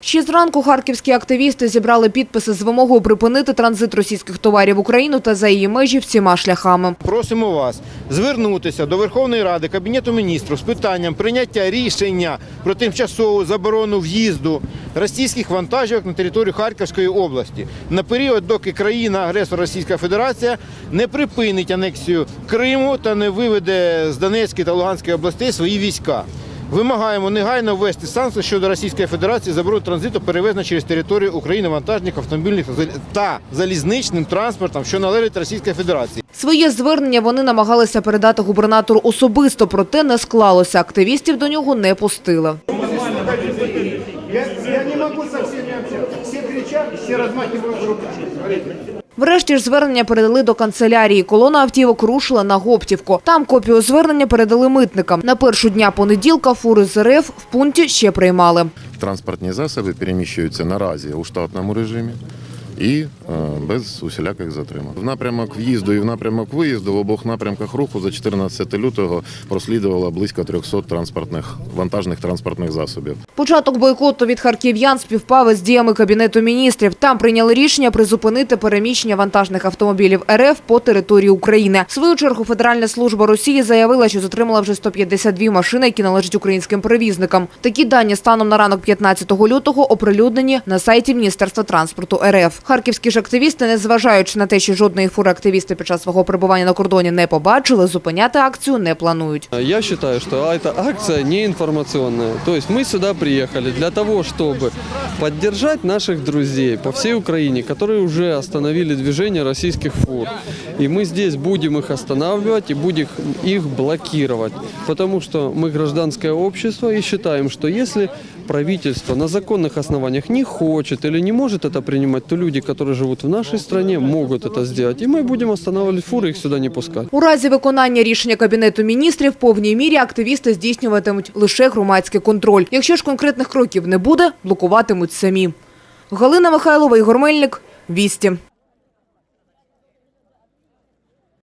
Ще зранку харківські активісти зібрали підписи з вимогою припинити транзит російських товарів в Україну та за її межі всіма шляхами. Просимо вас звернутися до Верховної Ради, Кабінету міністрів з питанням прийняття рішення про тимчасову заборону в'їзду російських вантажівок на територію Харківської області на період, доки країна-агресор Російська Федерація не припинить анексію Криму та не виведе з Донецької та Луганської областей свої війська. Вимагаємо негайно ввести санкції щодо Російської Федерації заборону транзиту перевезення через територію України вантажних автомобільних та залізничним транспортом, що належить Російській Федерації. Своє звернення вони намагалися передати губернатору особисто, проте не склалося. Активістів до нього не пустили. Я, я не могу со всеми общаться. Все кричат, все размахивают руками. Врешті ж звернення передали до канцелярії. Колона автівок рушила на Гоптівку. Там копію звернення передали митникам. На першу дня понеділка фури з РФ в пункті ще приймали. Транспортні засоби переміщуються наразі у штатному режимі і е, без усіляких затримок. В напрямок в'їзду і в напрямок виїзду в обох напрямках руху за 14 лютого прослідувало близько 300 транспортних вантажних транспортних засобів. Початок бойкоту від харків'ян співпав із діями Кабінету міністрів. Там прийняли рішення призупинити переміщення вантажних автомобілів РФ по території України. В свою чергу Федеральна служба Росії заявила, що затримала вже 152 машини, які належать українським перевізникам. Такі дані станом на ранок 15 лютого оприлюднені на сайті Міністерства транспорту РФ. Харківські ж активісти, незважаючи на те, що жодної фури активісти під час свого перебування на кордоні не побачили, зупиняти акцію не планують. Я считаю, что эта акция не информационная. То есть мы сюда приехали для того, чтобы поддержать наших друзей по всей Украине, которые уже остановили движение российских фур. И мы здесь будем их останавливать и будем их блокировать. Потому что мы гражданское общество и считаем, что если правительство на законных основаниях не хочет или не может это принимать, то люди, которые живут в нашей стране, могут это сделать. И мы будем останавливать фуры, их сюда не пускать. У разі виконання рішення Кабінету міністрів в повній мірі активісти здійснюватимуть лише громадський контроль. Якщо ж конкретних кроків не буде, блокуватимуть самі. Галина Михайлова, Ігор Мельник, Вісті.